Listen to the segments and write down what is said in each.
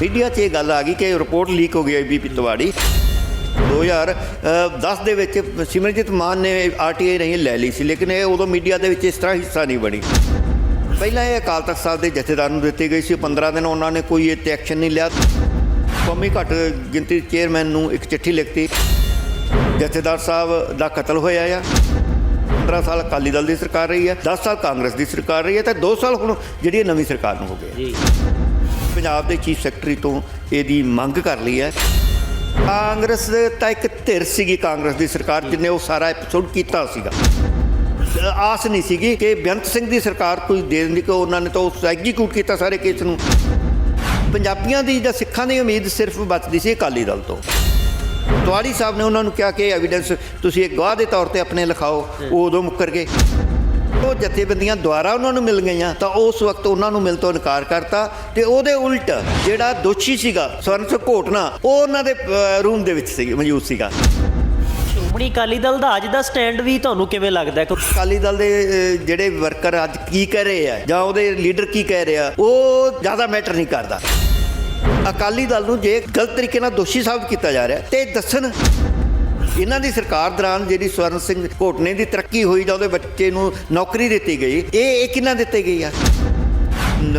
Media 'ਚ ਇਹ ਗੱਲ ਆ ਗਈ ਕਿ ਰਿਪੋਰਟ ਲੀਕ ਹੋ ਗਈ ਹੈ ਬੀਪੀ ਤਵਾੜੀ। 2010 ਦੇ ਵਿੱਚ ਸਿਮਰਜੀਤ ਮਾਨ ਨੇ ਆਰਟੀਆਈ ਨਹੀਂ ਲੈ ਲਈ ਸੀ, ਲੇਕਿਨ ਇਹ ਉਦੋਂ ਮੀਡੀਆ ਦੇ ਵਿੱਚ ਇਸ ਤਰ੍ਹਾਂ ਹਿੱਸਾ ਨਹੀਂ ਬਣੀ। ਪਹਿਲਾਂ ਇਹ ਅਕਾਲ ਤਖਤ ਸਾਹਿਬ ਦੇ ਜਥੇਦਾਰ ਨੂੰ ਦਿੱਤੀ ਗਈ ਸੀ 15 ਦਿਨ ਉਹਨਾਂ ਨੇ ਕੋਈ ਇੱਥੇ ਐਕਸ਼ਨ ਨਹੀਂ ਲਿਆ। ਕੌਮੀ ਘੱਟ ਗਿਣਤੀ ਚੇਅਰਮੈਨ ਨੂੰ ਇੱਕ ਚਿੱਠੀ ਲਿਖਤੀ। ਜਥੇਦਾਰ ਸਾਹਿਬ ਦਾ ਕਤਲ ਹੋਇਆ ਆ। 15 ਸਾਲ ਅਕਾਲੀ ਦਲ ਦੀ ਸਰਕਾਰ ਰਹੀ ਹੈ 10 ਸਾਲ ਕਾਂਗਰਸ ਦੀ ਸਰਕਾਰ ਰਹੀ ਹੈ ਤੇ 2 ਸਾਲ ਹੁਣ ਜਿਹੜੀ ਇਹ ਨਵੀਂ ਸਰਕਾਰ ਨੂੰ ਹੋ ਗਏ ਜੀ। ਪੰਜਾਬ ਦੇ ਚੀਫ ਸੈਕਟਰੀ ਤੋਂ ਇਹਦੀ ਮੰਗ ਕਰ ਲਈ ਹੈ। ਕਾਂਗਰਸ ਤਾਂ ਇੱਕ ਧਿਰ ਸੀਗੀ ਕਾਂਗਰਸ ਦੀ ਸਰਕਾਰ ਜਿਨੇ ਉਹ ਸਾਰਾ ਐਪੀਸੋਡ ਕੀਤਾ ਸੀਗਾ। ਆਸ ਨਹੀਂ ਸੀਗੀ ਕਿ ਬੇਅੰਤ ਸਿੰਘ ਦੀ ਸਰਕਾਰ ਕੋਈ ਦੇ ਦਿੰਦੀ ਕਿ ਉਹਨਾਂ ਨੇ ਤਾਂ ਉਸ ਐਗਜ਼ੀਕਿਊਟ ਕੀਤਾ ਸਾਰੇ ਕੇਸ ਨੂੰ। ਪੰਜਾਬੀਆਂ ਦੀ ਜਾਂ ਸਿੱਖਾਂ ਦੀ ਉਮੀਦ ਸਿਰਫ ਬਚਦੀ ਸੀ ਅਕਾਲੀ ਦਲ ਤੋਂ। ਤਵਾੜੀ ਸਾਹਿਬ ਨੇ ਉਹਨਾਂ ਨੂੰ ਕਿਹਾ ਕਿ ਐਵੀਡੈਂਸ ਤੁਸੀਂ ਇੱਕ ਗਵਾਹ ਦੇ ਤੌਰ ਤੇ ਆਪਣੇ ਲਿਖਾਓ ਉਹ ਉਦੋਂ ਮੁੱਕਰ ਗਏ। ਉਹ ਜਥੇਬੰਦੀਆਂ ਦੁਆਰਾ ਉਹਨਾਂ ਨੂੰ ਮਿਲ ਗਈਆਂ ਤਾਂ ਉਸ ਵਕਤ ਉਹਨਾਂ ਨੂੰ ਮਿਲ ਤੋਂ ਇਨਕਾਰ ਕਰਤਾ ਤੇ ਉਹਦੇ ਉਲਟ ਜਿਹੜਾ ਦੋਸ਼ੀ ਸੀਗਾ ਸਵਰਨ ਸਿੰਘ ਘੋਟਣਾ ਉਹ ਉਹਨਾਂ ਦੇ ਰੂਮ ਦੇ ਵਿੱਚ ਸੀ ਮੌਜੂਦ ਸੀਗਾ। ਸ਼੍ਰੋਮਣੀ ਅਕਾਲੀ ਦਲ ਦਾ ਅੱਜ ਦਾ ਸਟੈਂਡ ਵੀ ਤੁਹਾਨੂੰ ਕਿਵੇਂ ਲੱਗਦਾ ਹੈ? ਕਿ ਅਕਾਲੀ ਦਲ ਦੇ ਜਿਹੜੇ ਵਰਕਰ ਅੱਜ ਕੀ ਕਹਿ ਰਹੇ ਆ ਜਾਂ ਉਹਦੇ ਲੀਡਰ ਕੀ ਕਹਿ ਰਿਹਾ ਉਹ ਜ਼ਿਆਦਾ ਮੈਟਰ ਨਹੀਂ ਕਰਦਾ। ਅਕਾਲੀ ਦਲ ਨੂੰ ਜੇ ਗਲਤ ਤਰੀਕੇ ਨਾਲ ਦੋਸ਼ੀ ਸਾਬਤ ਕੀਤਾ ਜਾ ਰਿਹਾ ਤੇ ਦੱਸਣ ਇਹਨਾਂ ਦੀ ਸਰਕਾਰ ਦੌਰਾਨ ਜਿਹੜੀ ਸਵਰਨ ਸਿੰਘ ਘੋਟਨੇ ਦੀ ਤਰੱਕੀ ਹੋਈ ਜਾਂ ਉਹਦੇ ਬੱਚੇ ਨੂੰ ਨੌਕਰੀ ਦਿੱਤੀ ਗਈ, ਇਹ ਇਹ ਕਿਹਨਾਂ ਦਿੱਤੀ ਗਈ ਆ?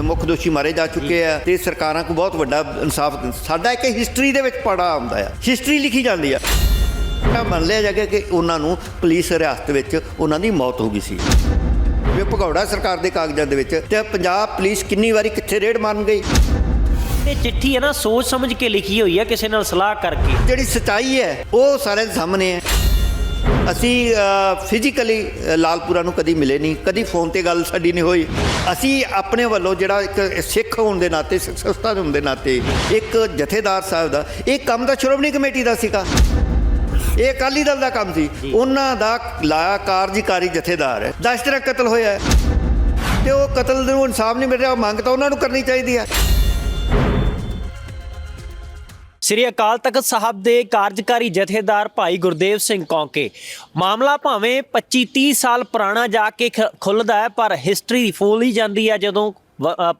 ਮੁੱਖ ਦੋਸ਼ੀ ਮਾਰੇ ਜਾ ਚੁੱਕੇ ਆ ਤੇ ਸਰਕਾਰਾਂ ਕੋ ਬਹੁਤ ਵੱਡਾ ਇਨਸਾਫ ਸਾਡਾ ਇੱਕ ਹਿਸਟਰੀ ਦੇ ਵਿੱਚ ਪੜਾ ਆਉਂਦਾ ਆ। ਹਿਸਟਰੀ ਲਿਖੀ ਜਾਂਦੀ ਆ। ਇਹ ਮੰਨ ਲਿਆ ਜਾ ਕਿ ਉਹਨਾਂ ਨੂੰ ਪੁਲਿਸ ਰਿਆਸਤ ਵਿੱਚ ਉਹਨਾਂ ਦੀ ਮੌਤ ਹੋ ਗਈ ਸੀ। ਵੀ ਭਗੌੜਾ ਸਰਕਾਰ ਦੇ ਕਾਗਜ਼ਾਂ ਦੇ ਵਿੱਚ ਤੇ ਪੰਜਾਬ ਪੁਲਿਸ ਕਿੰਨੀ ਵਾਰੀ ਕਿੱਥੇ ਰੇਡ ਮਾਰਨ ਗਈ? ਇਹ ਚਿੱਠੀ ਹੈ ਨਾ ਸੋਚ ਸਮਝ ਕੇ ਲਿਖੀ ਹੋਈ ਹੈ ਕਿਸੇ ਨਾਲ ਸਲਾਹ ਕਰਕੇ। ਜਿਹੜੀ ਸਚਾਈ ਹੈ ਉਹ ਸਾਰਿਆਂ ਦੇ ਸਾਹਮਣੇ ਹੈ। ਅਸੀਂ ਫਿਜ਼ੀਕਲੀ ਲਾਲਪੁਰਾ ਨੂੰ ਕਦੀ ਮਿਲੇ ਨਹੀਂ ਕਦੀ ਫੋਨ ਤੇ ਗੱਲ ਸਾਡੀ ਨਹੀਂ ਹੋਈ। ਅਸੀਂ ਆਪਣੇ ਵੱਲੋਂ ਜਿਹੜਾ ਇੱਕ ਸਿੱਖ ਹੋਣ ਦੇ ਨਾਤੇ ਸਿੱਖ ਸੰਸਥਾ ਹੋਣ ਦੇ ਨਾਤੇ ਇੱਕ ਜਥੇਦਾਰ ਸਾਹਿਬ ਦਾ ਇਹ ਕੰਮ ਤਾਂ ਸ਼੍ਰੋਮਣੀ ਕਮੇਟੀ ਦਾ ਸੀਗਾ। ਇਹ ਅਕਾਲੀ ਦਲ ਦਾ ਕੰਮ ਸੀ। ਉਹਨਾਂ ਦਾ ਲਾਇਆ ਕਾਰਜਕਾਰੀ ਜਥੇਦਾਰ ਹੈ। ਦਸ ਤਰ੍ਹਾਂ ਕਤਲ ਹੋਇਆ ਤੇ ਉਹ ਕਤਲ ਨੂੰ ਇਨਸਾਫ ਨਹੀਂ ਮਿਲ ਰਿਹਾ ਮੰਗ ਤਾਂ ਉਹਨਾਂ ਨੂੰ ਕਰਨੀ ਚਾਹੀਦੀ ਹੈ। ਸ੍ਰੀ ਅਕਾਲ ਤਖਤ ਸਾਹਿਬ ਦੇ ਕਾਰਜਕਾਰੀ ਜਥੇਦਾਰ ਭਾਈ ਗੁਰਦੇਵ ਸਿੰਘ ਕੌਂਕੇ। ਮਾਮਲਾ ਭਾਵੇਂ 25 30 ਸਾਲ ਪੁਰਾਣਾ ਜਾ ਕੇ ਖ- ਖੁੱਲਦਾ ਹੈ, ਪਰ ਹਿਸਟਰੀ ਫੋਲ ਹੀ ਜਾਂਦੀ ਹੈ ਜਦੋਂ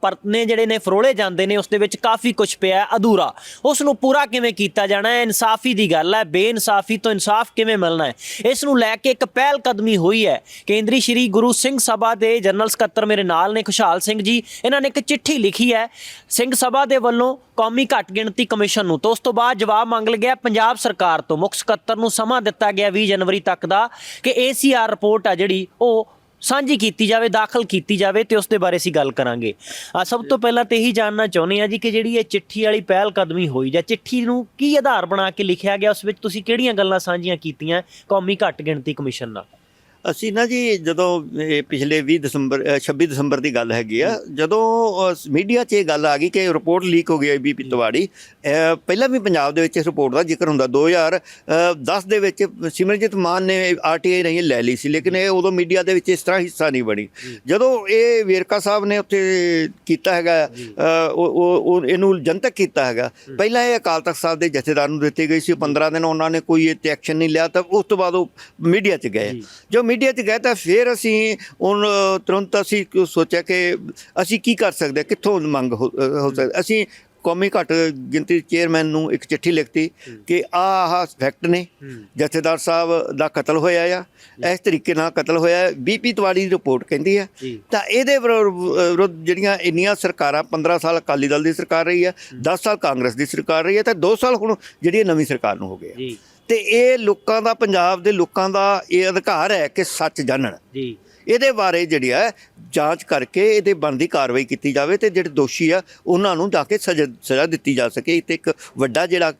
ਪਰਤਨੇ ਜਿਹੜੇ ਨੇ, ਫਰੋਲੇ ਜਾਂਦੇ ਨੇ, ਉਸ ਦੇ ਵਿੱਚ ਕਾਫੀ ਕੁਝ ਪਿਆ ਅਧੂਰਾ। ਉਸ ਨੂੰ ਪੂਰਾ ਕਿਵੇਂ ਕੀਤਾ ਜਾਣਾ ਹੈ, ਇਨਸਾਫੀ ਦੀ ਗੱਲ ਹੈ, ਬੇਇਨਸਾਫੀ ਤੋਂ ਇਨਸਾਫ ਕਿਵੇਂ ਮਿਲਣਾ ਹੈ? ਇਸ ਨੂੰ ਲੈ ਕੇ ਇੱਕ ਪਹਿਲ ਕਦਮੀ ਹੋਈ ਹੈ। ਕੇਂਦਰੀ ਸ਼੍ਰੀ ਗੁਰੂ ਸਿੰਘ ਸਭਾ ਦੇ ਜਨਰਲ ਸਕੱਤਰ ਮੇਰੇ ਨਾਲ ਨੇ, ਖੁਸ਼ਹਾਲ ਸਿੰਘ ਜੀ। ਇਹਨਾਂ ਨੇ ਇੱਕ ਚਿੱਠੀ ਲਿਖੀ ਹੈ, ਸਿੰਘ ਸਭਾ ਦੇ ਵੱਲੋਂ ਕੌਮੀ ਘੱਟ ਗਿਣਤੀ ਕਮਿਸ਼ਨ ਨੂੰ। ਤੋਂ ਉਸ ਤੋਂ ਬਾਅਦ ਜਵਾਬ ਮੰਗ ਲਿਆ ਪੰਜਾਬ ਸਰਕਾਰ ਤੋਂ। ਮੁੱਖ ਸਕੱਤਰ ਨੂੰ ਸਮਾਂ ਦਿੱਤਾ ਗਿਆ 20 ਜਨਵਰੀ ਤੱਕ ਦਾ ਕਿ ਏਸੀਆਰ ਰਿਪੋਰਟ ਆ ਜਿਹੜੀ, ਉਹ ਸਾਂਝੀ ਕੀਤੀ ਜਾਵੇ, ਦਾਖਲ ਕੀਤੀ ਜਾਵੇ ਤੇ ਉਸ ਦੇ ਬਾਰੇ ਅਸੀਂ ਗੱਲ ਕਰਾਂਗੇ। ਆ ਸਭ ਤੋਂ ਪਹਿਲਾਂ ਤੇ ਇਹੀ ਜਾਣਨਾ ਚਾਹੁੰਦੇ ਆ ਜੀ ਕਿ ਜਿਹੜੀ ਇਹ ਚਿੱਠੀ ਵਾਲੀ ਪਹਿਲ ਕਦਮੀ ਹੋਈ ਜਾਂ ਚਿੱਠੀ ਨੂੰ ਕੀ ਆਧਾਰ ਬਣਾ ਕੇ ਲਿਖਿਆ ਗਿਆ, ਉਸ ਵਿੱਚ ਤੁਸੀਂ ਕਿਹੜੀਆਂ ਗੱਲਾਂ ਸਾਂਝੀਆਂ ਕੀਤੀਆਂ ਕੌਮੀ ਘੱਟ ਗਿਣਤੀ ਕਮਿਸ਼ਨ ਨਾਲ? ਅਸੀਂ ਨਾ ਜੀ ਜਦੋਂ ਇਹ ਪਿਛਲੇ 20 ਦਸੰਬਰ ਅ, 26 ਦਸੰਬਰ ਦੀ ਗੱਲ ਹੈਗੀ ਆ ਜਦੋਂ ਮੀਡੀਆ 'ਚ ਇਹ ਗੱਲ ਆ ਗਈ ਕਿ ਰਿਪੋਰਟ ਲੀਕ ਹੋ ਗਈ ਹੈ ਬੀਪੀ ਤਵਾੜੀ। ਅ, ਪਹਿਲਾਂ ਵੀ ਪੰਜਾਬ ਦੇ ਵਿੱਚ ਇਸ ਰਿਪੋਰਟ ਦਾ ਜ਼ਿਕਰ ਹੁੰਦਾ 2010 ਦੇ ਵਿੱਚ ਸਿਮਰਜੀਤ ਮਾਨ ਨੇ ਆਰਟੀਆਈ ਨਹੀਂ ਲੈ ਲਈ ਸੀ ਲੇਕਿਨ ਇਹ ਉਦੋਂ ਮੀਡੀਆ ਦੇ ਵਿੱਚ ਇਸ ਤਰ੍ਹਾਂ ਹਿੱਸਾ ਨਹੀਂ ਬਣੀ। ਜਦੋਂ ਇਹ ਵੇਰਕਾ ਸਾਹਿਬ ਨੇ ਉੱਥੇ ਕੀਤਾ ਹੈਗਾ ਅ, ਉਹ ਉਹ- ਉਹ ਇਹਨੂੰ ਜਨਤਕ ਕੀਤਾ ਹੈਗਾ ਪਹਿਲਾਂ ਇਹ ਅਕਾਲ ਤਖਤ ਸਾਹਿਬ ਦੇ ਜਥੇਦਾਰ ਨੂੰ ਦਿੱਤੀ ਗਈ ਸੀ 15 ਦਿਨ ਉਹਨਾਂ ਨੇ ਕੋਈ ਇੱਥੇ ਐਕਸ਼ਨ ਨਹੀਂ ਲਿਆ ਤਾਂ ਉਸ ਤੋਂ ਬਾਅਦ ਉਹ ਮੀਡੀਆ 'ਚ ਗਏ। ਜੋ ਮੀਡੀਆ 'ਚ ਗਏ ਤਾਂ ਫਿਰ ਅਸੀਂ ਹੁਣ ਤੁਰੰਤ ਅਸੀਂ ਸੋਚਿਆ ਕਿ ਅਸੀਂ ਕੀ ਕਰ ਸਕਦੇ ਹਾਂ, ਕਿੱਥੋਂ ਮੰਗ ਹੋ ਹੋ ਸਕਦੀ? ਅਸੀਂ ਕੌਮੀ ਘੱਟ ਗਿਣਤੀ ਚੇਅਰਮੈਨ ਨੂੰ ਇੱਕ ਚਿੱਠੀ ਲਿਖਤੀ ਕਿ ਆਹ ਆਹ ਫੈਕਟ ਨੇ ਜਥੇਦਾਰ ਸਾਹਿਬ ਦਾ ਕਤਲ ਹੋਇਆ ਆ। ਇਸ ਤਰੀਕੇ ਨਾਲ ਕਤਲ ਹੋਇਆ ਬੀਪੀ ਤਵਾੜੀ ਦੀ ਰਿਪੋਰਟ ਕਹਿੰਦੀ ਆ। ਤਾਂ ਇਹਦੇ ਵਿਰੋ- ਵਿਰੁੱਧ ਜਿਹੜੀਆਂ ਇੰਨੀਆਂ ਸਰਕਾਰਾਂ 15 ਸਾਲ ਅਕਾਲੀ ਦਲ ਦੀ ਸਰਕਾਰ ਰਹੀ ਹੈ 10 ਸਾਲ ਕਾਂਗਰਸ ਦੀ ਸਰਕਾਰ ਰਹੀ ਹੈ ਤਾਂ 2 ਸਾਲ ਹੁਣ ਜਿਹੜੀ ਨਵੀਂ ਸਰਕਾਰ ਨੂੰ ਹੋ ਗਏ ਆ। ਤੇ ਇਹ ਲੋਕਾਂ ਦਾ, ਪੰਜਾਬ ਦੇ ਲੋਕਾਂ ਦਾ ਇਹ ਅਧਿਕਾਰ ਹੈ ਕਿ ਸੱਚ ਜਾਣਨ। ਜੀ। ਇਹਦੇ ਬਾਰੇ ਜਿਹੜੀ ਹੈ ਜਾਂਚ ਕਰਕੇ ਇਹਦੇ ਬਣਦੀ ਕਾਰਵਾਈ ਕੀਤੀ ਜਾਵੇ ਤੇ ਜਿਹੜੇ ਦੋਸ਼ੀ ਆ ਉਹਨਾਂ ਨੂੰ ਜਾ ਕੇ ਸਜ਼ਾ ਦਿੱਤੀ ਜਾ ਸਕੇ। ਤੇ ਇੱਕ ਵੱਡਾ ਜਿਹੜਾ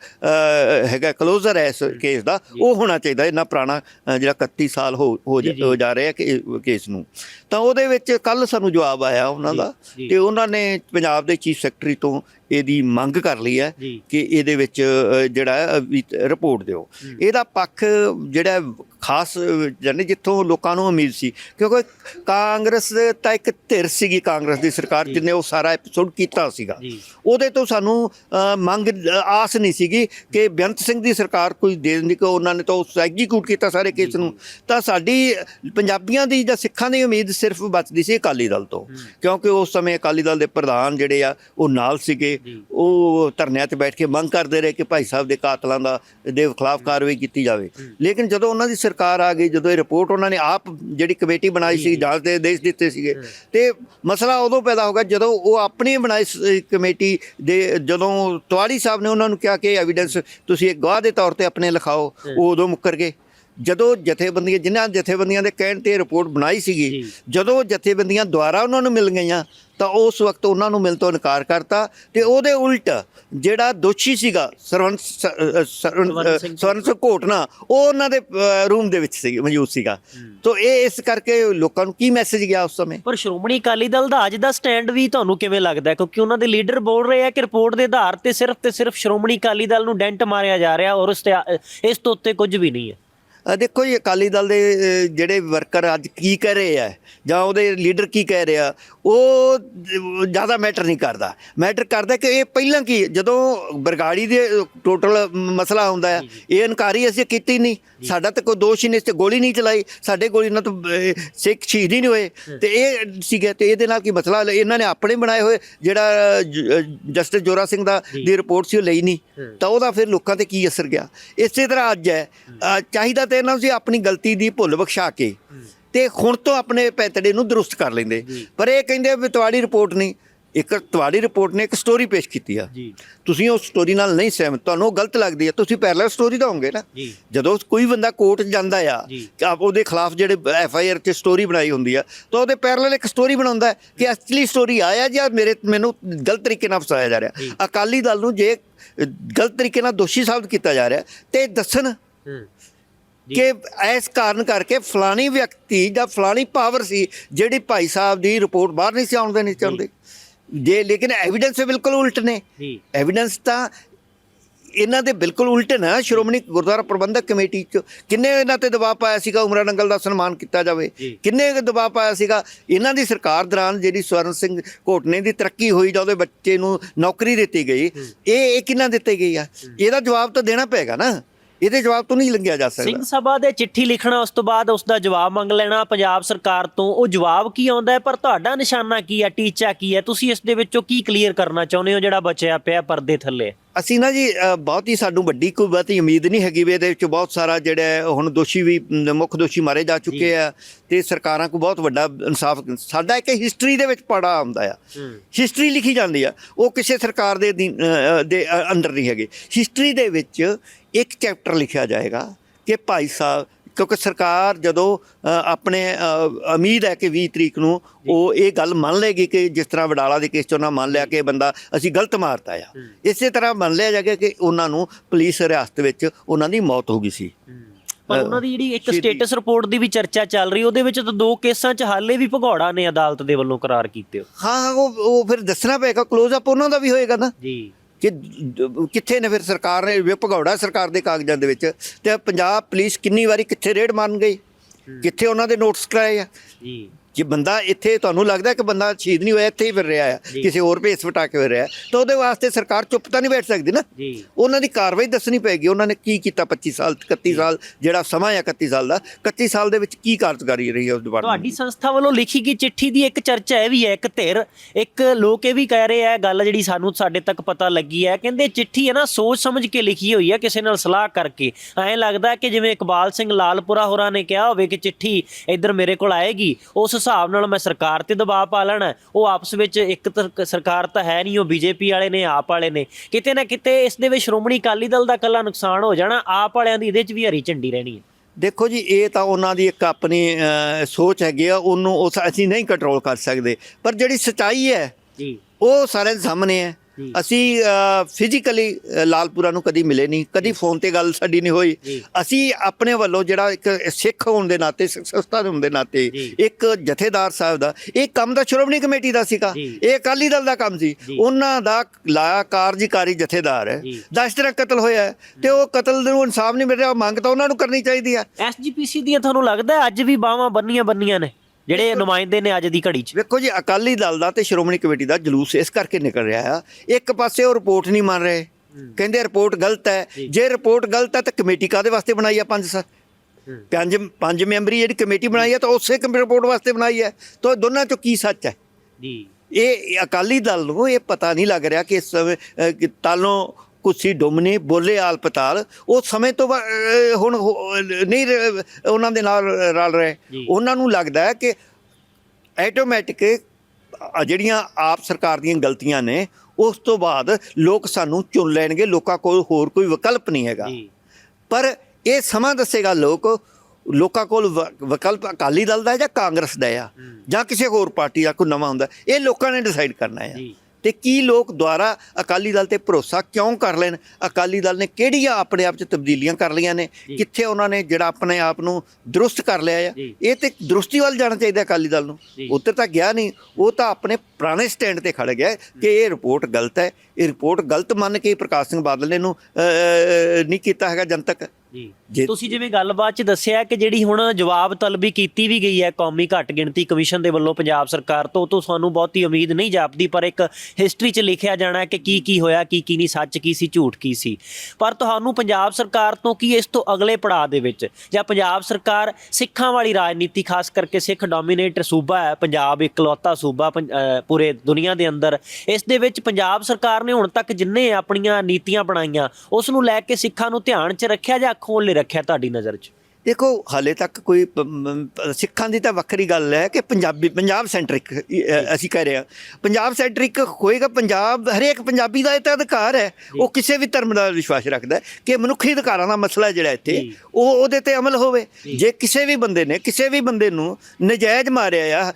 ਹੈਗਾ ਕਲੋਜ਼ਰ ਹੈ ਇਸ ਕੇਸ ਦਾ ਉਹ ਹੋਣਾ ਚਾਹੀਦਾ। ਇਹਨਾਂ ਪੁਰਾਣਾ ਜਿਹੜਾ 31 ਸਾਲ ਹੋ ਹੋ ਜਾ- ਰਿਹਾ ਕਿ ਕੇਸ ਨੂੰ। ਤਾਂ ਉਹਦੇ ਵਿੱਚ ਕੱਲ ਸਾਨੂੰ ਜਵਾਬ ਆਇਆ ਉਹਨਾਂ ਦਾ। ਤੇ ਉਹਨਾਂ ਨੇ ਪੰਜਾਬ ਦੇ ਚੀਫ ਸੈਕਟਰੀ ਤੋਂ ਇਹਦੀ ਮੰਗ ਕਰ ਲਈ ਹੈ। ਕਿ ਇਹਦੇ ਵਿੱਚ ਜਿਹੜਾ ਰਿਪੋਰਟ ਦਿਓ। ਇਹਦਾ ਪੱਖ ਜਿਹੜਾ ਖਾਸ ਜਾਨੀ ਜਿੱਥੋਂ ਲੋਕਾਂ ਨੂੰ ਉਮੀਦ ਸੀ। ਕਿਉਂਕਿ ਕਾਂਗਰਸ ਤਾਂ ਇੱਕ ਧਿਰ ਸੀਗੀ ਕਾਂਗਰਸ ਦੀ ਸਰਕਾਰ ਜਿਹਨੇ ਉਹ ਸਾਰਾ ਐਪੀਸੋਡ ਕੀਤਾ ਸੀਗਾ। ਉਹਦੇ ਤੋਂ ਸਾਨੂੰ ਮੰਗ ਆਸ ਨਹੀਂ ਸੀਗੀ ਕਿ ਬੇਅੰਤ ਸਿੰਘ ਦੀ ਸਰਕਾਰ ਕੋਈ ਦੇ ਦਿੰਦੀ ਕਿ ਉਹਨਾਂ ਨੇ ਤਾਂ ਉਸ ਐਗਜ਼ੀਕਿਊਟ ਕੀਤਾ ਸਾਰੇ ਕੇਸ ਨੂੰ। ਤਾਂ ਸਾਡੀ ਪੰਜਾਬੀਆਂ ਦੀ ਜਾਂ ਸਿੱਖਾਂ ਦੀ ਉਮੀਦ ਸਿਰਫ ਬਚਦੀ ਸੀ ਅਕਾਲੀ ਦਲ ਤੋਂ। ਕਿਉਂਕਿ ਉਸ ਸਮੇਂ ਅਕਾਲੀ ਦਲ ਦੇ ਪ੍ਰਧਾਨ ਜਿਹੜੇ ਆ ਉਹ ਨਾਲ ਸੀਗੇ। ਉਹ ਧਰਨਿਆਂ ਤੇ ਬੈਠ ਕੇ ਮੰਗ ਕਰਦੇ ਰਹੇ ਕਿ ਭਾਈ ਸਾਹਿਬ ਦੇ ਕਾਤਲਾਂ ਦਾ ਦੇ ਖਿਲਾਫ ਕਾਰਵਾਈ ਕੀਤੀ ਜਾਵੇ। ਲੇਕਿਨ ਜਦੋਂ ਉਹਨਾਂ ਦੀ ਸਰਕਾਰ ਆ ਗਈ ਜਦੋਂ ਇਹ ਰਿਪੋਰਟ ਉਹਨਾਂ ਨੇ ਆਪ ਜਿਹੜੀ ਕਮੇਟੀ ਬਣਾਈ ਸੀ ਜਾਂਚ ਦੇ ਆਦੇਸ਼ ਦਿੱਤੇ ਸੀਗੇ। ਤੇ ਮਸਲਾ ਉਦੋਂ ਪੈਦਾ ਹੋ ਗਿਆ ਜਦੋਂ ਉਹ ਆਪਣੀ ਬਣਾਈ ਕਮੇਟੀ ਦੇ ਜਦੋਂ ਤਵਾੜੀ ਸਾਹਿਬ ਨੇ ਉਹਨਾਂ ਨੂੰ ਕਿਹਾ ਕਿ ਐਵੀਡੈਂਸ ਤੁਸੀਂ ਇੱਕ ਗਵਾਹ ਦੇ ਤੌਰ ਤੇ ਆਪਣੇ ਲਿਖਾਓ ਉਹ ਉਦੋਂ ਮੁੱਕਰ ਗਏ। ਜਦੋਂ ਜਥੇਬੰਦੀਆਂ ਜਿਨ੍ਹਾਂ ਜਥੇਬੰਦੀਆਂ ਦੇ ਕਹਿਣ ਤੇ ਰਿਪੋਰਟ ਬਣਾਈ ਸੀਗੀ। ਜਦੋਂ ਜਥੇਬੰਦੀਆਂ ਦੁਆਰਾ ਉਹਨਾਂ ਨੂੰ ਮਿਲ ਗਈਆਂ ਤਾਂ ਉਸ ਵਕਤ ਉਹਨਾਂ ਨੂੰ ਮਿਲ ਤੋਂ ਇਨਕਾਰ ਕਰਤਾ ਤੇ ਉਹਦੇ ਉਲਟ ਜਿਹੜਾ ਦੋਸ਼ੀ ਸੀਗਾ ਸਰਵਨ ਸ- ਅ, ਸਰਵਨ ਸਵਰਨ ਸਿੰਘ ਅ, ਸਵਰਨ ਸਿੰਘ ਘੋਟਣਾ ਉਹ ਉਹਨਾਂ ਦੇ ਰੂਮ ਦੇ ਵਿੱਚ ਸੀ ਮੌਜੂਦ ਸੀਗਾ ਤੋਂ ਇਹ ਇਸ ਕਰਕੇ ਲੋਕਾਂ ਨੂੰ ਕੀ ਮੈਸੇਜ ਗਿਆ ਉਸ ਸਮੇਂ ਪਰ ਸ਼੍ਰੋਮਣੀ ਅਕਾਲੀ ਦਲ ਦਾ ਅੱਜ ਦਾ ਸਟੈਂਡ ਵੀ ਤੁਹਾਨੂੰ ਕਿਵੇਂ ਲੱਗਦਾ? ਕਿਉਂਕਿ ਉਹਨਾਂ ਦੇ ਲੀਡਰ ਬੋਲ ਰਹੇ ਆ ਕਿ ਰਿਪੋਰਟ ਦੇ ਆਧਾਰ ਤੇ ਸਿਰਫ ਤੇ ਸਿਰਫ ਸ਼੍ਰੋਮਣੀ ਅਕਾਲੀ ਦਲ ਨੂੰ ਡੈਂਟ ਮਾਰਿਆ ਜਾ ਰਿਹਾ ਔਰ ਇਸ ਤੇ ਉੱਤੇ ਕੁਝ ਵੀ ਨਹੀਂ ਹੈ ਦੇਖੋ ਜੀ ਅਕਾਲੀ ਦਲ ਦੇ ਜਿਹੜੇ ਵਰਕਰ ਅੱਜ ਕੀ ਕਹਿ ਰਹੇ ਆ ਜਾਂ ਉਹਦੇ ਲੀਡਰ ਕੀ ਕਹਿ ਰਿਹਾ ਉਹ ਜ਼ਿਆਦਾ ਮੈਟਰ ਨਹੀਂ ਕਰਦਾ। ਮੈਟਰ ਕਰਦਾ ਕਿ ਇਹ ਪਹਿਲਾਂ ਕੀ ਜਦੋਂ ਬਰਗਾੜੀ ਦੇ ਟੋਟਲ ਮਸਲਾ ਹੁੰਦਾ ਹੈ ਇਹ ਇਨਕਾਰੀ ਅਸੀਂ ਕੀਤੀ ਨਹੀਂ। ਸਾਡਾ ਤਾਂ ਕੋਈ ਦੋਸ਼ ਹੀ ਨਹੀਂ ਇਸ ਤੇ ਗੋਲੀ ਨਹੀਂ ਚਲਾਈ। ਸਾਡੇ ਗੋਲੀ ਨਾਲ ਤਾਂ ਸਿੱਖ ਸ਼ਹੀਦ ਹੀ ਨਹੀਂ ਹੋਏ। ਤੇ ਇਹ ਸੀਗਾ ਤੇ ਇਹਦੇ ਨਾਲ ਕੀ ਮਸਲਾ? ਇਹਨਾਂ ਨੇ ਆਪਣੇ ਬਣਾਏ ਹੋਏ ਜਿਹੜਾ ਜਸਟਿਸ ਜੋਰਾ ਸਿੰਘ ਦਾ ਦੀ ਰਿਪੋਰਟ ਸੀ ਉਹ ਲਈ ਨਹੀਂ। ਤਾਂ ਉਹਦਾ ਫਿਰ ਲੋਕਾਂ ਤੇ ਕੀ ਅਸਰ ਗਿਆ? ਇਸੇ ਤਰ੍ਹਾਂ ਅੱਜ ਹੈ। ਚਾਹੀਦਾ ਤੇ ਇਹਨਾਂ ਨੂੰ ਸੀ ਆਪਣੀ ਗਲਤੀ ਦੀ ਭੁੱਲ ਬਖਸ਼ਾ ਕੇ ਤੇ ਹੁਣ ਤੋਂ ਆਪਣੇ ਪੈਤੜੇ ਨੂੰ ਦਰੁਸਤ ਕਰ ਲੈਂਦੇ। ਪਰ ਇਹ ਕਹਿੰਦੇ ਵੀ ਤੁਹਾਡੀ ਰਿਪੋਰਟ ਨਹੀਂ ਇੱਕ ਤੁਹਾਡੀ ਰਿਪੋਰਟ ਨੇ ਇੱਕ ਸਟੋਰੀ ਪੇਸ਼ ਕੀਤੀ ਆ। ਜੀ। ਤੁਸੀਂ ਉਸ ਸਟੋਰੀ ਨਾਲ ਨਹੀਂ ਸਹਿਮਤ ਤੁਹਾਨੂੰ ਉਹ ਗਲਤ ਲੱਗਦੀ ਹੈ ਤੁਸੀਂ ਪੈਰਲਲ ਸਟੋਰੀ ਦਵੋਗੇ ਨਾ। ਜਦੋਂ ਕੋਈ ਬੰਦਾ ਕੋਰਟ ਜਾਂਦਾ ਆ। ਕਿ ਆਪ ਉਹਦੇ ਖਿਲਾਫ ਜਿਹੜੇ ਐਫ ਆਈ ਆਰ 'ਚ ਸਟੋਰੀ ਬਣਾਈ ਹੁੰਦੀ ਆ ਤਾਂ ਉਹਦੇ ਪੈਰਲਲ ਇੱਕ ਸਟੋਰੀ ਬਣਾਉਂਦਾ ਕਿ ਅਸਲੀ ਸਟੋਰੀ ਆਇਆ ਜਾਂ ਮੇਰੇ ਮੈਨੂੰ ਗਲਤ ਤਰੀਕੇ ਨਾਲ ਫਸਾਇਆ ਜਾ ਰਿਹਾ। ਅਕਾਲੀ ਦਲ ਨੂੰ ਜੇ ਗਲਤ ਤਰੀਕੇ ਨਾਲ ਦੋਸ਼ੀ ਸਾਬਤ ਕੀਤਾ ਜਾ ਰਿਹਾ ਤੇ ਦੱਸਣ ਕਿ ਇਸ ਕਾਰਨ ਕਰਕੇ ਫਲਾਣੀ ਵਿਅਕਤੀ ਜਾਂ ਫਲਾਣੀ ਪਾਵਰ ਸੀ ਜਿਹੜੀ ਭਾਈ ਸਾਹਿਬ ਦੀ ਰਿਪੋਰਟ ਬਾਹਰ ਨਹੀਂ ਸੀ ਆਉਣ ਦੇਣੀ ਚਾਹੁੰਦੇ। ਜੇ। ਲੇਕਿਨ ਐਵੀਡੈਂਸ ਬਿਲਕੁਲ ਉਲਟ ਨੇ। ਐਵੀਡੈਂਸ ਤਾਂ ਇਹਨਾਂ ਦੇ ਬਿਲਕੁਲ ਉਲਟ ਨਾ। ਸ਼੍ਰੋਮਣੀ ਗੁਰਦੁਆਰਾ ਪ੍ਰਬੰਧਕ ਕਮੇਟੀ ਚ ਕਿੰਨੇ ਇਹਨਾਂ ਤੇ ਦਬਾਅ ਪਾਇਆ ਸੀਗਾ ਉਮਰਾ ਨੰਗਲ ਦਾ ਸਨਮਾਨ ਕੀਤਾ ਜਾਵੇ। ਕਿੰਨੇ ਦਬਾਅ ਪਾਇਆ ਸੀਗਾ? ਇਹਨਾਂ ਦੀ ਸਰਕਾਰ ਦੌਰਾਨ ਜਿਹੜੀ ਸਵਰਨ ਸਿੰਘ ਘੋਟਨੇ ਦੀ ਤਰੱਕੀ ਹੋਈ ਜਾਂ ਉਹਦੇ ਬੱਚੇ ਨੂੰ ਨੌਕਰੀ ਦਿੱਤੀ ਗਈ ਇਹ ਇਹ ਕਿੰਨਾ ਦਿੱਤੀ ਗਈ ਆ? ਇਹਦਾ ਜਵਾਬ ਤਾਂ ਦੇਣਾ ਪਏਗਾ ਨਾ। ਇਹਦੇ ਜਵਾਬ ਤੋਂ ਨਹੀਂ ਲੰਘਿਆ ਜਾ ਸਕਦਾ। ਸਿੰਘ ਸਭਾ ਦੇ ਚਿੱਠੀ ਲਿਖਣਾ, ਉਸ ਤੋਂ ਬਾਅਦ ਉਸ ਦਾ ਜਵਾਬ ਮੰਗ ਲੈਣਾ। ਪੰਜਾਬ ਸਰਕਾਰ ਤੋਂ ਉਹ ਜਵਾਬ ਕੀ ਆਉਂਦਾ ਹੈ? ਪਰ ਤੁਹਾਡਾ ਨਿਸ਼ਾਨਾ ਕੀ ਹੈ? ਟੀਚਾ ਕੀ ਹੈ? ਤੁਸੀਂ ਇਸ ਦੇ ਵਿੱਚੋਂ ਕੀ ਕਲੀਅਰ ਕਰਨਾ ਚਾਹੁੰਦੇ ਹੋ ਜਿਹੜਾ ਬਚਿਆ ਪਿਆ ਪਰਦੇ ਥੱਲੇ? ਅਸੀਂ ਨਾ ਜੀ ਬਹੁਤ ਹੀ ਸਾਨੂੰ ਵੱਡੀ ਕੋਈ ਬਹੁਤੀ ਉਮੀਦ ਨਹੀਂ ਹੈਗੀ ਵੀ ਇਹਦੇ ਵਿੱਚ ਬਹੁਤ ਸਾਰਾ ਜਿਹੜਾ ਹੁਣ ਦੋਸ਼ੀ ਵੀ ਮੁੱਖ ਦੋਸ਼ੀ ਮਾਰੇ ਜਾ ਚੁੱਕੇ ਆ ਤੇ ਸਰਕਾਰਾਂ ਕੋ ਬਹੁਤ ਵੱਡਾ ਇਨਸਾਫ ਸਾਡਾ ਇੱਕ ਹਿਸਟਰੀ ਦੇ ਵਿੱਚ ਪੜਾ ਆਉਂਦਾ ਆ। ਹਿਸਟਰੀ ਲਿਖੀ ਜਾਂਦੀ ਆ। ਉਹ ਕਿਸੇ ਸਰਕਾਰ ਦੇ ਦੇ ਅ, ਅੰਡਰ ਨਹੀਂ ਹੈਗੇ। ਹਿਸਟਰੀ ਦੇ ਵਿੱਚ ਇੱਕ ਚੈਪਟਰ ਲਿਖਿਆ ਜਾਏਗਾ ਕਿ ਭਾਈ ਸਾਹਿਬ ਕਿਉਂਕਿ ਸਰਕਾਰ ਜਦੋਂ ਆਪਣੇ ਉਮੀਦ ਹੈ ਕਿ 20 ਤਰੀਕ ਨੂੰ ਉਹ ਇਹ ਗੱਲ ਮੰਨ ਲਏਗੀ ਕਿ ਜਿਸ ਤਰ੍ਹਾਂ ਵਡਾਲਾ ਦੇ ਕੇਸ 'ਚ ਉਹਨਾਂ ਮੰਨ ਲਿਆ ਕਿ ਇਹ ਬੰਦਾ ਅਸੀਂ ਗਲਤ ਮਾਰਤਾ ਆ। ਇਸੇ ਤਰ੍ਹਾਂ ਮੰਨ ਲਿਆ ਜਾਏਗਾ ਕਿ ਉਹਨਾਂ ਨੂੰ ਪੁਲਿਸ ਰਿਆਸਤ ਵਿੱਚ ਉਹਨਾਂ ਦੀ ਮੌਤ ਹੋ ਗਈ ਸੀ। ਪਰ ਉਹਨਾਂ ਦੀ ਜਿਹੜੀ ਇੱਕ ਸਟੇਟਸ ਰਿਪੋਰਟ ਦੀ ਵੀ ਚਰਚਾ ਚੱਲ ਰਹੀ ਉਹਦੇ ਵਿੱਚ ਤਾਂ ਦੋ ਕੇਸਾਂ 'ਚ ਹਾਲੇ ਵੀ ਭਗੌੜਾ ਨੇ ਅਦਾਲਤ ਦੇ ਵੱਲੋਂ ਕਰਾਰ ਕੀਤੇ। ਹੋ ਹਾਂ ਹਾਂ, ਉਹ ਉਹ ਫਿਰ ਦੱਸਣਾ ਪਏਗਾ ক্লোਜ਼ ਅਪ ਉਹਨਾਂ ਦਾ ਵੀ ਹੋਏਗਾ ਨਾ। ਜੀ। ਕਿ ਕਿੱਥੇ ਨੇ ਫਿਰ ਸਰਕਾਰ ਨੇ ਵੀ ਭਗੌੜਾ ਸਰਕਾਰ ਦੇ ਕਾਗਜ਼ਾਂ ਦੇ ਵਿੱਚ ਤੇ ਪੰਜਾਬ ਪੁਲਿਸ ਕਿੰਨੀ ਵਾਰੀ ਕਿੱਥੇ ਰੇਡ ਮਾਰਨ ਗਈ? ਕਿੱਥੇ ਉਹਨਾਂ ਦੇ ਨੋਟਿਸ ਕਰਾਏ ਆ? ਜੀ। ਜੇ ਬੰਦਾ ਇੱਥੇ ਤੁਹਾਨੂੰ ਲੱਗਦਾ ਕਿ ਬੰਦਾ ਸ਼ਹੀਦ ਨਹੀਂ ਹੋਇਆ ਇੱਥੇ ਹੀ ਫਿਰ ਰਿਹਾ ਜੀ। ਕਿਸੇ ਹੋਰ ਭੇਸ ਵਟਾ ਕੇ ਰਿਹਾ ਤਾਂ ਉਹਦੇ ਵਾਸਤੇ ਸਰਕਾਰ ਚੁੱਪ ਤਾਂ ਨਹੀਂ ਬੈਠ ਸਕਦੀ ਨਾ। ਉਹਨਾਂ ਦੀ ਕਾਰਵਾਈ ਦੱਸਣੀ ਪੈਗੀ ਉਹਨਾਂ ਨੇ ਕੀ ਕੀਤਾ 25 ਸਾਲ 31 ਸਾਲ ਜਿਹੜਾ ਸਮਾਂ ਆ 31 ਸਾਲ ਦਾ 31 ਸਾਲ ਦੇ ਵਿੱਚ ਕੀ ਕਾਰਜਕਾਰੀ ਰਹੀ ਹੈ ਉਸ ਡਿਪਾਰਟਮੈਂਟ ਤੁਹਾਡੀ ਸੰਸਥਾ ਵੱਲੋਂ ਲਿਖੀ ਗਈ ਚਿੱਠੀ ਦੀ ਇੱਕ ਚਰਚਾ ਇਹ ਵੀ ਹੈ ਇੱਕ ਧਿਰ ਇੱਕ ਲੋਕ ਇਹ ਵੀ ਕਹਿ ਰਹੇ ਆ ਗੱਲ ਜਿਹੜੀ ਸਾਨੂੰ ਸਾਡੇ ਤੱਕ ਪਤਾ ਲੱਗੀ ਹੈ ਕਹਿੰਦੇ ਚਿੱਠੀ ਹੈ ਨਾ ਸੋਚ ਸਮਝ ਕੇ ਲਿਖੀ ਹੋਈ ਹੈ ਕਿਸੇ ਨਾਲ ਸਲਾਹ ਕਰਕੇ। ਐਂ ਲੱਗਦਾ ਕਿ ਜਿਵੇਂ ਇਕਬਾਲ ਸਿੰਘ ਲਾਲਪੁਰਾ ਹੋਰਾਂ ਨੇ ਕਿਹਾ ਹੋਵੇ ਕਿ ਚਿੱਠੀ ਇੱਧਰ ਮੇਰੇ ਕੋਲ ਆਏਗੀ ਉਸ ਹਿਸਾਬ ਨਾਲ ਮੈਂ ਸਰਕਾਰ ਤੇ ਦਬਾਅ ਪਾ ਲੈਣਾ। ਉਹ ਆਪਸ ਵਿੱਚ ਇੱਕ ਸਰਕਾਰ ਤਾਂ ਹੈ ਨਹੀਂ ਉਹ ਬੀਜੇਪੀ ਵਾਲੇ ਨੇ ਆਪ ਵਾਲੇ ਨੇ ਕਿਤੇ ਨਾ ਕਿਤੇ ਇਸ ਦੇ ਵਿੱਚ ਸ਼੍ਰੋਮਣੀ ਅਕਾਲੀ ਦਲ ਦਾ ਕੱਲਾ ਨੁਕਸਾਨ ਹੋ ਜਾਣਾ ਆਪ ਵਾਲਿਆਂ ਦੀ ਇਹਦੇ 'ਚ ਵੀ ਹਰੀ ਝੰਡੀ ਰਹਿਣੀ ਹੈ ਦੇਖੋ ਜੀ ਇਹ ਤਾਂ ਉਹਨਾਂ ਦੀ ਇੱਕ ਆਪਣੀ ਸੋਚ ਹੈਗੀ ਆ ਉਹਨੂੰ ਉਸ ਅਸੀਂ ਨਹੀਂ ਕੰਟਰੋਲ ਕਰ ਸਕਦੇ ਪਰ ਜਿਹੜੀ ਸਚਾਈ ਹੈ ਜੀ ਉਹ ਸਾਰਿਆਂ ਦੇ ਸਾਹਮਣੇ ਹੈ। ਅਸੀਂ ਫਿਜ਼ੀਕਲੀ ਲਾਲਪੁਰਾ ਨੂੰ ਕਦੀ ਮਿਲੇ ਨਹੀਂ ਕਦੀ ਫੋਨ ਤੇ ਗੱਲ ਸਾਡੀ ਨਹੀਂ ਹੋਈ। ਅਸੀਂ ਆਪਣੇ ਵੱਲੋਂ ਜਿਹੜਾ ਇੱਕ ਸਿੱਖ ਹੋਣ ਦੇ ਨਾਤੇ ਸੰਸਥਾ ਦੇ ਹੋਣ ਦੇ ਨਾਤੇ। ਇੱਕ ਜਥੇਦਾਰ ਸਾਹਿਬ ਦਾ ਇਹ ਕੰਮ ਤਾਂ ਸ਼੍ਰੋਮਣੀ ਕਮੇਟੀ ਦਾ ਸੀਗਾ। ਇਹ ਅਕਾਲੀ ਦਲ ਦਾ ਕੰਮ ਸੀ। ਉਹਨਾਂ ਦਾ ਲਾਇਆ ਕਾਰਜਕਾਰੀ ਜਥੇਦਾਰ ਹੈ ਜੀ। ਦਸ ਤਰ੍ਹਾਂ ਕਤਲ ਹੋਇਆ ਹੈ, ਤੇ ਉਹ ਕਤਲ ਨੂੰ ਇਨਸਾਫ ਨਹੀਂ ਮਿਲ ਰਿਹਾ ਮੰਗ ਤਾਂ ਉਹਨਾਂ ਨੂੰ ਕਰਨੀ ਚਾਹੀਦੀ ਆ ਐਸਜੀਪੀਸੀ ਦੀਆਂ ਤੁਹਾਨੂੰ ਲੱਗਦਾ ਹੈ ਅੱਜ ਵੀ ਬਾਹਾਂ ਬੰਨੀਆਂ ਬੰਨੀਆਂ ਨੇ ਜਿਹੜੇ ਨੁਮਾਇੰਦੇ ਨੇ ਅੱਜ ਦੀ ਘੜੀ 'ਚ। ਵੇਖੋ ਜੀ ਅਕਾਲੀ ਦਲ ਦਾ ਤੇ ਸ਼੍ਰੋਮਣੀ ਕਮੇਟੀ ਦਾ ਜਲੂਸ ਇਸ ਕਰਕੇ ਨਿਕਲ ਰਿਹਾ ਆ। ਇੱਕ ਪਾਸੇ ਉਹ ਰਿਪੋਰਟ ਨਹੀਂ ਮੰਨ ਰਹੇ। ਕਹਿੰਦੇ ਰਿਪੋਰਟ ਗਲਤ ਹੈ। ਜੇ। ਰਿਪੋਰਟ ਗਲਤ ਹੈ ਤਾਂ ਕਮੇਟੀ ਕਾਦੇ ਵਾਸਤੇ ਬਣਾਈ ਆ ਪੰਜ ਸਰ ਪੰਜ ਪੰਜ ਮੈਂਬਰੀ ਜਿਹੜੀ ਕਮੇਟੀ ਬਣਾਈ ਹੈ ਤਾਂ ਉਸੇ ਰਿਪੋਰਟ ਵਾਸਤੇ ਬਣਾਈ ਹੈ। ਤਾਂ ਦੋਨਾਂ ਚੋਂ ਕੀ ਸੱਚ ਹੈ? ਜੀ। ਇਹ ਅਕਾਲੀ ਦਲ ਨੂੰ ਇਹ ਪਤਾ ਨਹੀਂ ਲੱਗ ਰਿਹਾ ਕਿ ਇਸ ਸਮੇਂ ਤਾਲੋਂ ਕੁਸੀ ਡੁਮਨੀ ਬੋਲੇ ਆਲ ਪਤਾਲ ਉਹ ਸਮੇਂ ਤੋਂ ਬਾ- ਹੁਣ ਹੋ- ਨਹੀਂ ਰ- ਉਹਨਾਂ ਦੇ ਨਾਲ ਰਲ ਰਹੇ। ਉਹਨਾਂ ਨੂੰ ਲੱਗਦਾ ਹੈ ਕਿ ਆਟੋਮੈਟਿਕ ਜਿਹੜੀਆਂ ਆਪ ਸਰਕਾਰ ਦੀਆਂ ਗਲਤੀਆਂ ਨੇ ਉਸ ਤੋਂ ਬਾਅਦ ਲੋਕ ਸਾਨੂੰ ਚੁਣ ਲੈਣਗੇ ਲੋਕਾਂ ਕੋਲ ਹੋਰ ਕੋਈ ਵਿਕਲਪ ਨਹੀਂ ਹੈਗਾ। ਜੀ। ਪਰ ਇਹ ਸਮਾਂ ਦੱਸੇਗਾ ਲੋਕ ਲੋਕਾਂ ਕੋਲ ਵ- ਵਿਕਲਪ ਅਕਾਲੀ ਦਲ ਦਾ ਹੈ ਜਾਂ ਕਾਂਗਰਸ ਦਾ ਆ? ਜਾਂ ਕਿਸੇ ਹੋਰ ਪਾਰਟੀ ਦਾ ਕੋਈ ਨਵਾਂ ਹੁੰਦਾ? ਇਹ ਲੋਕਾਂ ਨੇ ਡਿਸਾਈਡ ਕਰਨਾ ਹੈ। ਜੀ। ਤੇ ਕੀ ਲੋਕ ਦੁਆਰਾ ਅਕਾਲੀ ਦਲ ਤੇ ਭਰੋਸਾ ਕਿਉਂ ਕਰ ਲੈਣ? ਅਕਾਲੀ ਦਲ ਨੇ ਕਿਹੜੀਆਂ ਆਪਣੇ ਆਪ 'ਚ ਤਬਦੀਲੀਆਂ ਕਰ ਲਈਆਂ ਨੇ। ਕਿੱਥੇ ਉਹਨਾਂ ਨੇ ਜਿਹੜਾ ਆਪਣੇ ਆਪ ਨੂੰ ਦਰੁਸਤ ਕਰ ਲਿਆ ਆ। ਇਹ ਤੇ ਦਰੁਸਤੀ ਵੱਲ ਜਾਣਾ ਚਾਹੀਦਾ ਅਕਾਲੀ ਦਲ ਨੂੰ। ਉੱਧਰ ਤਾਂ ਗਿਆ ਨਹੀਂ। ਉਹ ਤਾਂ ਆਪਣੇ ਪੁਰਾਣੇ ਸਟੈਂਡ ਤੇ ਖੜ ਗਿਆ ਕਿ ਇਹ ਰਿਪੋਰਟ ਗਲਤ ਹੈ। ਇਹ ਰਿਪੋਰਟ ਗਲਤ ਮੰਨ ਕੇ ਪ੍ਰਕਾਸ਼ ਸਿੰਘ ਬਾਦਲ ਨੇ ਅਹ, ਨਹੀਂ ਕੀਤਾ ਹੈਗਾ ਜਨਤਕ। ਜੀ। ਤੁਸੀਂ ਜਿਵੇਂ ਗੱਲਬਾਤ 'ਚ ਦੱਸਿਆ ਕਿ ਜਿਹੜੀ ਹੁਣ ਜਵਾਬ ਤਲਬੀ ਕੀਤੀ ਵੀ ਗਈ ਹੈ ਕੌਮੀ ਘੱਟ ਗਿਣਤੀ ਕਮਿਸ਼ਨ ਦੇ ਵੱਲੋਂ ਪੰਜਾਬ ਸਰਕਾਰ ਤੋਂ ਉਹ ਤੋਂ ਸਾਨੂੰ ਬਹੁਤੀ ਉਮੀਦ ਨਹੀਂ ਜਾਪਦੀ ਪਰ ਇੱਕ ਹਿਸਟਰੀ 'ਚ ਲਿਖਿਆ ਜਾਣਾ ਕਿ ਕੀ ਕੀ ਹੋਇਆ ਕੀ ਕੀ ਨਹੀਂ ਸੱਚ ਕੀ ਸੀ ਝੂਠ ਕੀ ਸੀ। ਪਰ ਤੁਹਾਨੂੰ ਪੰਜਾਬ ਸਰਕਾਰ ਤੋਂ ਕੀ ਇਸ ਤੋਂ ਅਗਲੇ ਪੜਾਅ ਦੇ ਵਿੱਚ ਜਾਂ ਪੰਜਾਬ ਸਰਕਾਰ ਸਿੱਖਾਂ ਵਾਲੀ ਰਾਜਨੀਤੀ ਖਾਸ ਕਰਕੇ ਸਿੱਖ ਡੋਮੀਨੇਟ ਸੂਬਾ ਹੈ ਪੰਜਾਬ ਇਕਲੌਤਾ ਸੂਬਾ ਪੂਰੇ ਦੁਨੀਆ ਦੇ ਅੰਦਰ ਇਸ ਦੇ ਵਿੱਚ ਪੰਜਾਬ ਸਰਕਾਰ ਨੇ ਹੁਣ ਤੱਕ ਜਿੰਨੇ ਆਪਣੀਆਂ ਨੀਤੀਆਂ ਬਣਾਈਆਂ ਉਸ ਨੂੰ ਲੈ ਕੇ ਸਿੱਖਾਂ ਨੂੰ ਧਿਆਨ 'ਚ ਰੱਖਿਆ ਜਾਂ ਅੱਖੋਂ ਲੈ ਰੱਖਿਆ ਤੁਹਾਡੀ ਨਜ਼ਰ 'ਚ? ਦੇਖੋ ਹਾਲੇ ਤੱਕ ਕੋਈ ਸਿੱਖਾਂ ਦੀ ਤਾਂ ਵੱਖਰੀ ਗੱਲ ਹੈ ਕਿ ਪੰਜਾਬੀ ਪੰਜਾਬ ਸੈਂਟਰਿਕ ਅਸੀਂ ਕਹਿ ਰਹੇ ਹਾਂ। ਪੰਜਾਬ ਸੈਂਟਰਿਕ ਹੋਏਗਾ ਪੰਜਾਬ ਹਰੇਕ ਪੰਜਾਬੀ ਦਾ ਇਹ ਤਾਂ ਅਧਿਕਾਰ ਹੈ। ਉਹ ਕਿਸੇ ਵੀ ਧਰਮ ਦਾ ਵਿਸ਼ਵਾਸ ਰੱਖਦਾ ਹੈ ਕਿ ਮਨੁੱਖੀ ਅਧਿਕਾਰਾਂ ਦਾ ਮਸਲਾ ਜਿਹੜਾ ਇੱਥੇ। ਉਹ ਉਹਦੇ ਤੇ ਅਮਲ ਹੋਵੇ। ਜੇ। ਕਿਸੇ ਵੀ ਬੰਦੇ ਨੇ ਕਿਸੇ ਵੀ ਬੰਦੇ ਨੂੰ ਨਜਾਇਜ਼ ਮਾਰਿਆ ਆ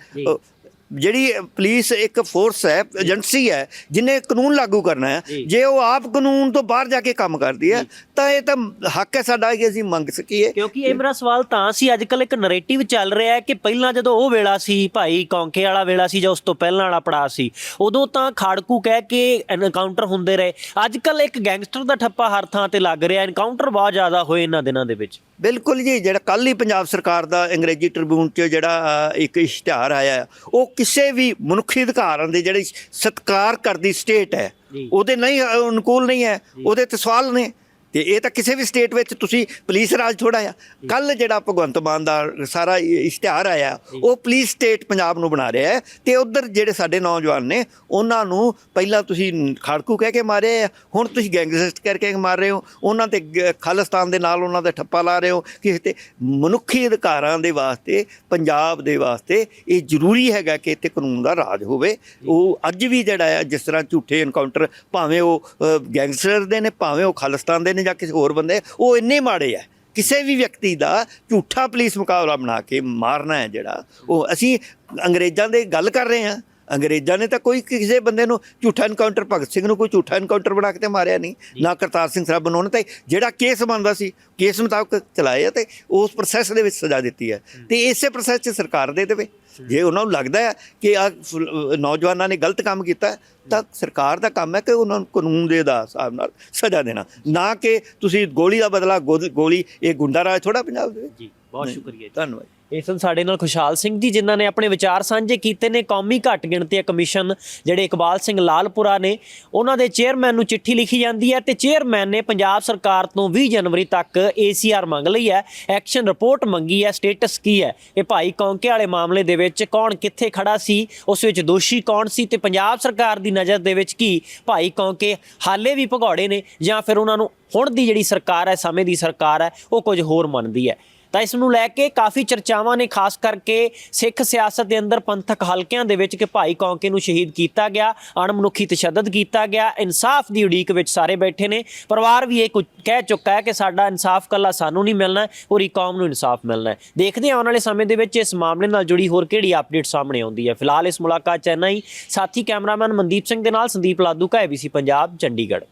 ਜਿਹੜੀ ਪੁਲਿਸ ਇੱਕ ਫੋਰਸ ਹੈ ਏਜੰਸੀ ਹੈ ਜਿਹਨੇ ਕਾਨੂੰਨ ਲਾਗੂ ਕਰਨਾ ਹੈ ਜੀ। ਉਹ ਆਪ ਕਾਨੂੰਨ ਤੋਂ ਬਾਹਰ ਜਾ ਕੇ ਕੰਮ ਕਰਦੀ ਹੈ ਤਾਂ ਇਹ ਤਾਂ ਹੱਕ ਹੈ ਸਾਡਾ ਕਿ ਅਸੀਂ ਮੰਗ ਸਕੀਏ। ਕਿਉਂਕਿ ਇਹ ਮੇਰਾ ਸਵਾਲ ਤਾਂ ਸੀ ਅੱਜ ਕੱਲ ਇੱਕ ਨੈਰੇਟਿਵ ਚੱਲ ਰਿਹਾ ਹੈ ਕਿ ਪਹਿਲਾਂ ਜਦੋਂ ਉਹ ਵੇਲਾ ਸੀ ਭਾਈ ਕੌਂਕੇ ਵਾਲਾ ਵੇਲਾ ਸੀ ਜਾਂ ਉਸ ਤੋਂ ਪਹਿਲਾਂ ਵਾਲਾ ਪੜਾ ਸੀ ਉਦੋਂ ਤਾਂ ਖਾੜਕੂ ਕਹਿ ਕੇ ਐਨਕਾਊਂਟਰ ਹੁੰਦੇ ਰਹੇ। ਅੱਜ ਕੱਲ ਇੱਕ ਗੈਂਗਸਟਰ ਦਾ ਠੱਪਾ ਹਰ ਥਾਂ ਤੇ ਲੱਗ ਰਿਹਾ ਐਨਕਾਊਂਟਰ ਬਹੁਤ ਜ਼ਿਆਦਾ ਹੋਏ ਇਹਨਾਂ ਦਿਨਾਂ ਦੇ ਵਿੱਚ। ਬਿਲਕੁਲ ਜੀ ਜਿਹੜਾ ਕੱਲ ਹੀ ਪੰਜਾਬ ਸਰਕਾਰ ਦਾ ਅੰਗਰੇਜ਼ੀ ਟ੍ਰਿਬਿਊਨ 'ਚ ਜਿਹੜਾ ਇੱਕ ਇਸ਼ਤਿਹਾਰ ਆਇਆ ਉਹ ਕਿਸੇ ਵੀ ਮਨੁੱਖੀ ਅਧਿਕਾਰਾਂ ਦੇ ਜਿਹੜੇ ਸਤਕਾਰ ਕਰਦੀ ਸਟੇਟ ਹੈ। ਉਹਦੇ ਨਹੀਂ ਅਨੁਕੂਲ ਨਹੀਂ ਹੈ ਉਹਦੇ ਤੇ ਸਵਾਲ ਨੇ ਤੇ ਇਹ ਤਾਂ ਕਿਸੇ ਵੀ ਸਟੇਟ ਵਿੱਚ ਤੁਸੀਂ ਪੁਲਿਸ ਰਾਜ ਥੋੜਾ ਆ ਕੱਲ ਜਿਹੜਾ ਭਗਵੰਤ ਮਾਨ ਦਾ ਸਾਰਾ ਇਸ਼ਤਿਹਾਰ ਆਇਆ, ਉਹ ਪੁਲਿਸ ਸਟੇਟ ਪੰਜਾਬ ਨੂੰ ਬਣਾ ਰਿਹਾ ਹੈ। ਤੇ ਉਧਰ ਜਿਹੜੇ ਸਾਡੇ ਨੌਜਵਾਨ ਨੇ, ਉਹਨਾਂ ਨੂੰ ਪਹਿਲਾਂ ਤੁਸੀਂ ਖਾੜਕੂ ਕਹਿ ਕੇ ਮਾਰਿਆ ਆ, ਹੁਣ ਤੁਸੀਂ ਗੈਂਗਸਟਰ ਕਰਕੇ ਮਾਰ ਰਹੇ ਹੋ। ਉਹਨਾਂ ਤੇ ਗ- ਖਾਲਿਸਤਾਨ ਦੇ ਨਾਲ ਉਹਨਾਂ ਦਾ ਠੱਪਾ ਲਾ ਰਹੇ ਹੋ। ਕਿਸੇ ਤੇ ਮਨੁੱਖੀ ਅਧਿਕਾਰਾਂ ਦੇ ਵਾਸਤੇ, ਪੰਜਾਬ ਦੇ ਵਾਸਤੇ ਇਹ ਜ਼ਰੂਰੀ ਹੈਗਾ ਕਿ ਇੱਥੇ ਕਾਨੂੰਨ ਦਾ ਰਾਜ ਹੋਵੇ। ਉਹ ਅੱਜ ਵੀ ਜਿਹੜਾ ਹੈ ਜਿਸ ਤਰ੍ਹਾਂ ਝੂਠੇ ਐਨਕਾਊਂਟਰ ਭਾਵੇਂ ਉਹ ਗੈਂਗਸਟਰ ਦੇ ਨੇ, ਭਾਵੇਂ ਉਹ ਖਾਲਿਸਤਾਨ ਦੇ ਨੇ ਜਾਂ ਕਿਸੇ ਹੋਰ ਬੰਦੇ, ਉਹ ਇੰਨੇ ਮਾੜੇ ਆ। ਕਿਸੇ ਵੀ ਵਿਅਕਤੀ ਦਾ ਝੂਠਾ ਪੁਲਿਸ ਮੁਕਾਬਲਾ ਬਣਾ ਕੇ ਮਾਰਨਾ ਹੈ ਜਿਹੜਾ, ਉਹ ਅਸੀਂ ਅੰਗਰੇਜ਼ਾਂ ਦੇ ਗੱਲ ਕਰ ਰਹੇ ਹਾਂ। ਅੰਗਰੇਜ਼ਾਂ ਨੇ ਤਾਂ ਕੋਈ ਕਿਸੇ ਬੰਦੇ ਨੂੰ ਝੂਠਾ ਐਨਕਾਊਂਟਰ ਭਗਤ ਸਿੰਘ ਨੂੰ ਕੋਈ ਝੂਠਾ ਐਨਕਾਊਂਟਰ ਬਣਾ ਕੇ ਤੇ ਮਾਰਿਆ ਨਹੀਂ ਨਾ ਕਰਤਾਰ ਸਿੰਘ ਸਰਾਭਾ ਨੂੰ ਉਹਨੇ ਤਾਂ ਜਿਹੜਾ ਕੇਸ ਬਣਦਾ ਸੀ ਕੇਸ ਮੁਤਾਬਕ ਚਲਾਇਆ ਤੇ ਉਸ ਪ੍ਰੋਸੈਸ ਦੇ ਵਿੱਚ ਸਜ਼ਾ ਦਿੱਤੀ ਹੈ। ਤੇ ਇਸੇ ਪ੍ਰੋਸੈਸ 'ਚ ਸਰਕਾਰ ਦੇ ਦੇਵੇ। ਜੇ। ਉਹਨਾਂ ਨੂੰ ਲੱਗਦਾ ਹੈ ਕਿ ਆ ਨੌਜਵਾਨਾਂ ਨੇ ਗਲਤ ਕੰਮ ਕੀਤਾ ਤਾਂ ਸਰਕਾਰ ਦਾ ਕੰਮ ਹੈ ਕਿ ਉਹਨਾਂ ਨੂੰ ਕਾਨੂੰਨ ਦੇ ਦਾ ਹਿਸਾਬ ਨਾਲ ਸਜ਼ਾ ਦੇਣਾ। ਨਾ ਕਿ ਤੁਸੀਂ ਗੋਲੀ ਦਾ ਬਦਲਾ ਗੋਲੀ ਇਹ ਗੁੰਡਾ ਰਾਜ ਥੋੜਾ ਪੰਜਾਬ ਦੇ ਵਿੱਚ। ਬਹੁਤ ਸ਼ੁਕਰੀਆ ਧੰਨਵਾਦ। ਇਸ ਸਨ ਸਾਡੇ ਨਾਲ ਖੁਸ਼ਹਾਲ ਸਿੰਘ ਜੀ ਜਿਨ੍ਹਾਂ ਨੇ ਆਪਣੇ ਵਿਚਾਰ ਸਾਂਝੇ ਕੀਤੇ ਨੇ ਕੌਮੀ ਘੱਟ ਗਿਣਤੀ ਕਮਿਸ਼ਨ ਜਿਹੜੇ ਇਕਬਾਲ ਸਿੰਘ ਲਾਲਪੁਰਾ ਨੇ ਉਹਨਾਂ ਦੇ ਚੇਅਰਮੈਨ ਨੂੰ ਚਿੱਠੀ ਲਿਖੀ ਜਾਂਦੀ ਹੈ ਤੇ ਚੇਅਰਮੈਨ ਨੇ ਪੰਜਾਬ ਸਰਕਾਰ ਤੋਂ 20 ਜਨਵਰੀ ਤੱਕ ਏਸੀਆਰ ਮੰਗ ਲਈ ਹੈ ਐਕਸ਼ਨ ਰਿਪੋਰਟ ਮੰਗੀ ਹੈ ਸਟੇਟਸ ਕੀ ਹੈ ਇਹ ਭਾਈ ਕੌਂਕੇ ਵਾਲੇ ਮਾਮਲੇ ਦੇ ਵਿੱਚ ਕੌਣ ਕਿੱਥੇ ਖੜਾ ਸੀ ਉਸ ਵਿੱਚ ਦੋਸ਼ੀ ਕੌਣ ਸੀ ਤੇ ਪੰਜਾਬ ਸਰਕਾਰ ਦੀ ਨਜ਼ਰ ਦੇ ਵਿੱਚ ਕੀ ਭਾਈ ਕੌਂਕੇ ਹਾਲੇ ਵੀ ਭਗੌੜੇ ਨੇ ਜਾਂ ਫਿਰ ਉਹਨਾਂ ਨੂੰ ਹੁਣ ਦੀ ਜਿਹੜੀ ਸਰਕਾਰ ਹੈ ਸਮੇਂ ਦੀ ਸਰਕਾਰ ਹੈ ਉਹ ਕੁਝ ਹੋਰ ਮੰਨਦੀ ਹੈ। ਤਾਂ ਇਸ ਨੂੰ ਲੈ ਕੇ ਕਾਫੀ ਚਰਚਾਵਾਂ ਨੇ ਖਾਸ ਕਰਕੇ ਸਿੱਖ ਸਿਆਸਤ ਦੇ ਅੰਦਰ ਪੰਥਕ ਹਲਕਿਆਂ ਦੇ ਵਿੱਚ ਕਿ ਭਾਈ ਕੌਂਕੇ ਨੂੰ ਸ਼ਹੀਦ ਕੀਤਾ ਗਿਆ ਅਣਮਨੁੱਖੀ ਤਸ਼ੱਦਦ ਕੀਤਾ ਗਿਆ ਇਨਸਾਫ ਦੀ ਉਡੀਕ ਵਿੱਚ ਸਾਰੇ ਬੈਠੇ ਨੇ। ਪਰਿਵਾਰ ਵੀ ਇਹ ਕੁਝ ਕਹਿ ਚੁੱਕਾ ਹੈ ਕਿ ਸਾਡਾ ਇਨਸਾਫ ਕੱਲਾ ਸਾਨੂੰ ਨਹੀਂ ਮਿਲਣਾ ਹੈ, ਪੂਰੀ ਕੌਮ ਨੂੰ ਇਨਸਾਫ ਮਿਲਣਾ ਹੈ। ਦੇਖਦੇ ਹਾਂ ਆਉਣ ਵਾਲੇ ਸਮੇਂ ਦੇ ਵਿੱਚ ਇਸ ਮਾਮਲੇ ਨਾਲ ਜੁੜੀ ਹੋਰ ਕਿਹੜੀ ਅਪਡੇਟ ਸਾਹਮਣੇ ਆਉਂਦੀ ਹੈ। ਫਿਲਹਾਲ ਇਸ ਮੁਲਾਕਾਤ 'ਚ ਇੰਨਾ ਹੀ। ਸਾਥੀ ਕੈਮਰਾਮੈਨ ਮਨਦੀਪ ਸਿੰਘ ਦੇ ਨਾਲ ਸੰਦੀਪ ਲਾਦੂ ਕਾ ABC ਪੰਜਾਬ ਚੰਡੀਗੜ੍ਹ।